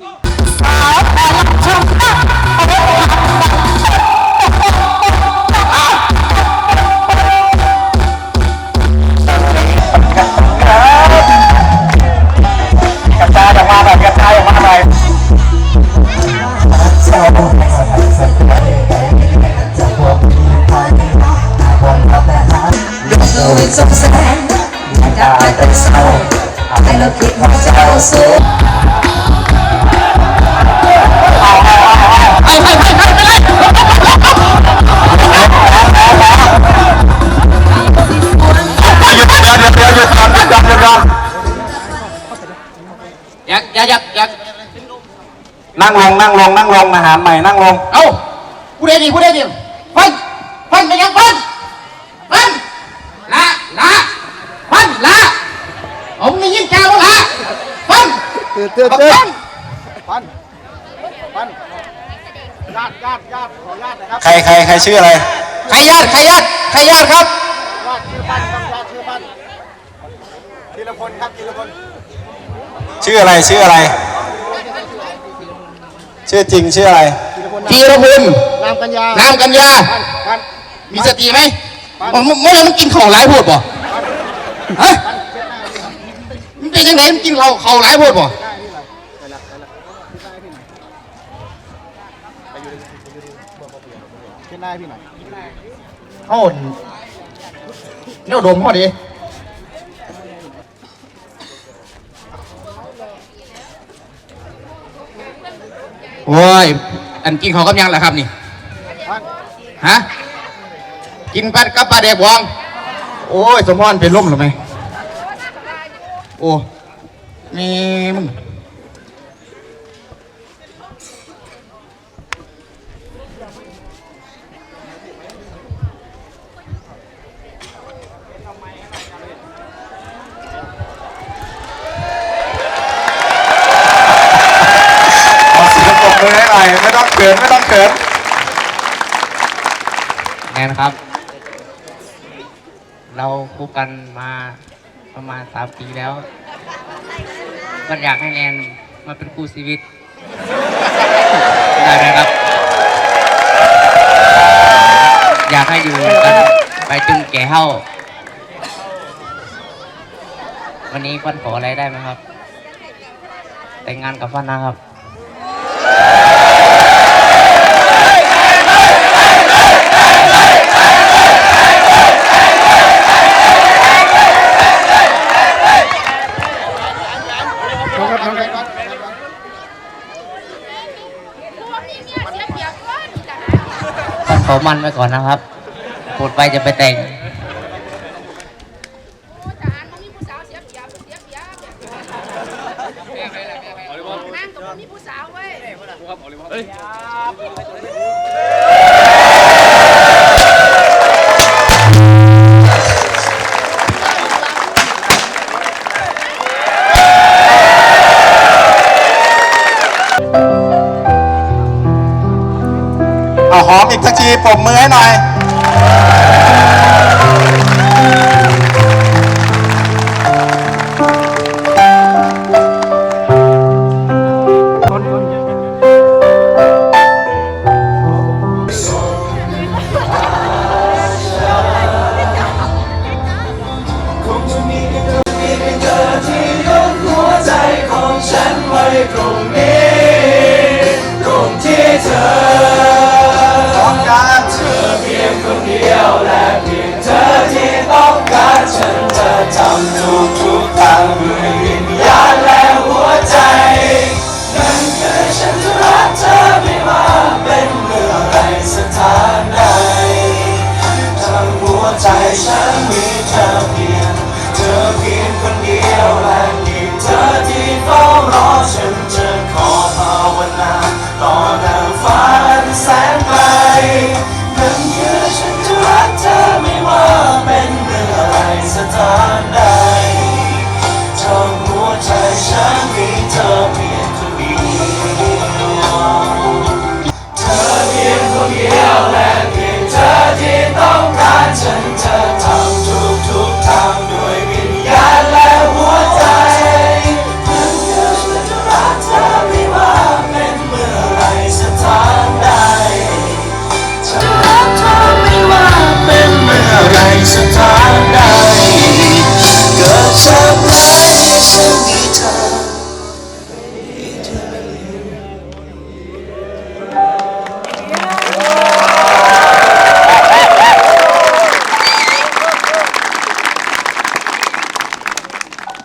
ก โดยสงสารอยากไปแต่เศร้าให้เราคิดว่าเจ้าสูงหยุดเดี๋ย ตื่นตื่นบักตื่ฟันนปันปันญาติญาติญาติขอญาตินะครับใครใครใครชื่ออะไร ใครญาติใครญาติใครญาติครับญาติชื่อปันครับญาติชื่อปันธีรพลครับธีรพลชื่ออะไรชื่ออะไร ชื่อจริงชื่ออะไรจีรพลนามกัญญานามกัญญาปันปันมีสติไหมมันมันมันมันกินของหลายพูดบ่ฮะมันเป็นยังไงมันกินเราเขาหลายพูดบ่ เช่นหน้าให้ พี่หน่อยเอ้าเนี่ยดมพอดีโอ้ย อันกินเขาวกับยังล่ะครับนี่ปันฮะ กินปัดกับปลาแดกบอง โอ้ย สมพรเป็นลมหรือไงโอ้ นี่มึง ขอเสียงปรบมือให้หน่อยไม่ต้องเขินไม่ต้องเขินแนนครับ เราคบกันมาประมาณสามปีแล้ว ก็อยากให้แนนมาเป็นคู่ชีวิต ได้ไหมครับ อยากให้อยู่กันไปจนแก่เฒ่า วันนี้ฟันขออะไรได้ไหมครับ แต่งงานกับฟันนะครับ น้องครับน้องครับ ฟัน ขอมันไว้ก่อนนะครับปวดไปจะไปแต่งนั่งกับมีผู้สาวเว้ย เหอมอีกสักทีผมมือให้หน่อย